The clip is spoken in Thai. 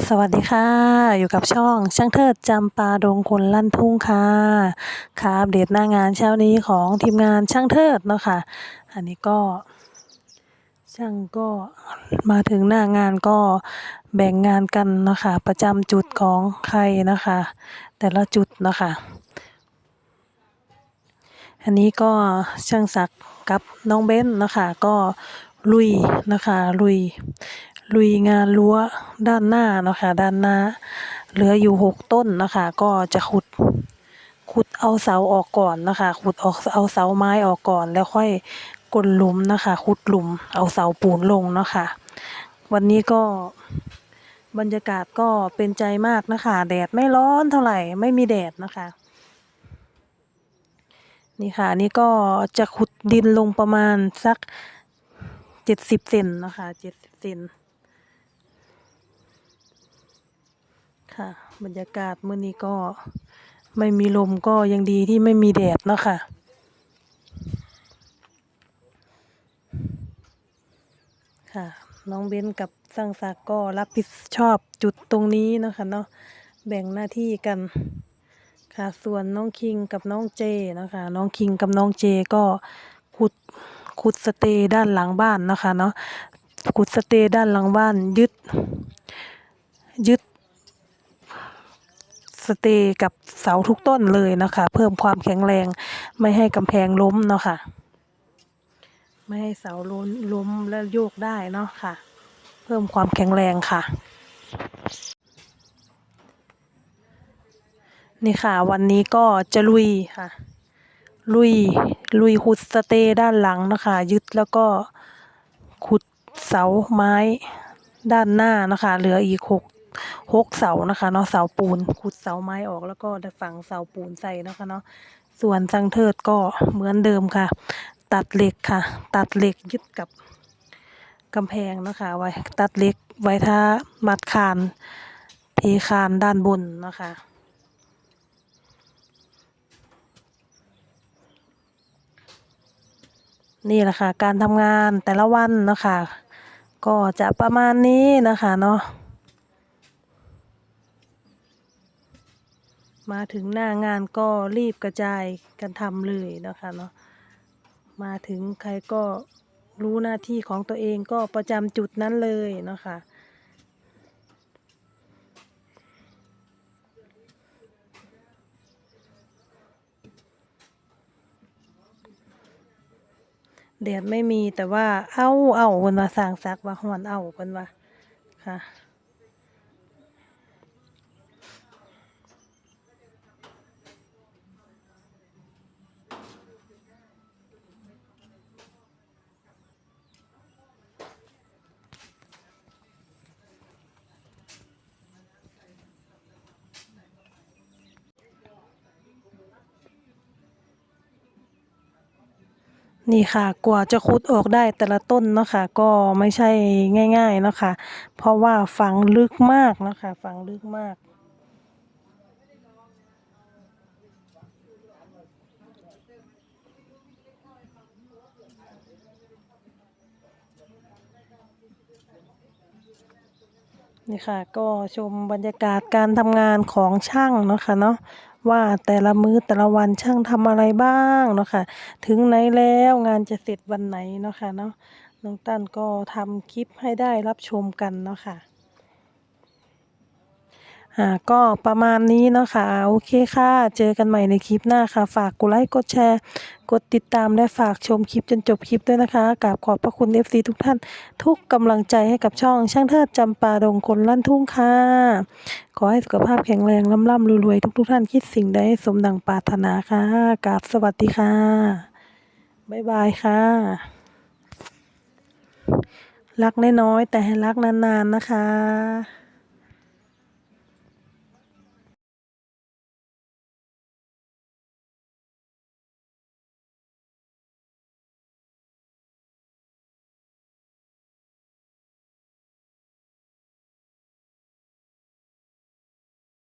สวัสดีค่ะ อยู่กับช่องช่างเทิดจำปาดงคนลั่นทุ่งค่ะค่ะอัปเดตหน้างานเช้านี้ของทีมงานช่างเทิดเนาะค่ะ อันนี้ก็ ช่างก็มาถึงหน้างานก็แบ่งงานกันเนาะคะประจำจุดของใครนะคะ แต่ละจุดเนาะคะอันนี้ก็ช่างศักกับน้องเบ้นเนาะคะก็ลุยนะคะลุย ลุยงานรั้วด้านหน้าเนาะคะด้านหน้า เหลืออยู่หกต้นนะคะ ก็จะขุดขุดเอาเสาออกก่อนนะคะ ขุดออกเอาเสาไม้ออกก่อน แล้วค่อยกลหลุมนะคะ ขุดหลุม เอาเสาปูนลงเนาะค่ะวันนี้ก็บรรยากาศก็เป็นใจมากนะคะ แดดไม่ร้อนเท่าไหร่ไม่มีแดดนะคะ นี่ค่ะนี่ก็จะขุดดินลงประมาณสักเจ็ดสิบเซนนะคะเจ็ดสิบเซน ค่ะ บรรยากาศมื้อนี้ก็ไม่มีลมก็ยังดีที่ไม่มีแดดเนาะค่ะ ค่ะ น้องเบนกับสร้างศักก็รับผิดชอบจุดตรงนี้เนาะคะเนาะแบ่งหน้าที่กัน ค่ะส่วนน้องคิงกับน้องเจนะคะ น้องคิงกับน้องเจก็ขุดขุดสเตย์ด้านหลังบ้านนะคะเนาะขุดสเตย์ด้านหลังบ้านยึดยึด สเตย์กับเสาทุกต้นเลยนะคะ เพิ่มความแข็งแรงไม่ให้กำแพงล้มเนาะค่ะ ไม่ให้เสาล้มล้มและโยกได้เนาะค่ะ เพิ่มความแข็งแรงค่ะ นี่ค่ะ วันนี้ก็จะลุยค่ะ ลุยลุยขุดสเตย์ด้านหลังนะคะ ยึดแล้วก็ขุดเสาไม้ด้านหน้านะคะ เหลืออีกหก หกเสานะคะเนาะเสาปูนขุดเสาไม้ออกแล้วก็ฝังเสาปูนใส่นะคะเนาะส่วนจังเทิดก็เหมือนเดิมค่ะ ตัดเหล็กค่ะ ตัดเหล็กยึดกับกำแพงนะคะ ไว้ตัดเหล็กไว้ท่ามัดคานเทคานด้านบนนะคะนี่แหละค่ะการทำงานแต่ละวันนะคะ ก็จะประมาณนี้นะคะเนาะ มาถึงหน้างานก็รีบกระจายกันทำเลยนะคะเนาะมาถึงใครก็รู้หน้าที่ของตัวเองก็ประจำจุดนั้นเลยเนาะคะแดดไม่มีแต่ว่าเอ้าเอ้าเพิ่นว่าสร้างซักว่าฮ้อนเอ้าเพิ่นว่าค่ะ นี่ค่ะกว่าจะขุดออกได้แต่ละต้นเนาะค่ะก็ไม่ใช่ง่ายๆเนาะค่ะเพราะว่าฝังลึกมากเนาะค่ะฝังลึกมาก นี่ค่ะก็ชมบรรยากาศการทำงานของช่างเนาะค่ะเนาะ ว่าแต่ละมื้อแต่ละวันช่างทำอะไรบ้างเนาะค่ะ ถึงไหนแล้วงานจะเสร็จวันไหนเนาะค่ะเนาะน้องตั้นก็ทำคลิปให้ได้รับชมกันเนาะค่ะ อ่าก็ประมาณนี้เนาะค่ะโอเคค่ะ เจอกันใหม่ในคลิปหน้าค่ะ ฝากกดไลค์กดแชร์ กดติดตามและฝากชมคลิปจนจบคลิปด้วยนะคะกราบขอบพระคุณ FC ทุกท่าน ทุกกำลังใจให้กับช่องช่างเทิดจำปาดงคนลั่นทุ่งค่ะ ขอให้สุขภาพแข็งแรงร่ำๆรวยๆทุกๆท่านคิดสิ่งใดให้สมดังปรารถนาค่ะกราบสวัสดีค่ะบ๊ายบายค่ะ รักน้อยๆแต่ให้รักนานๆนะคะ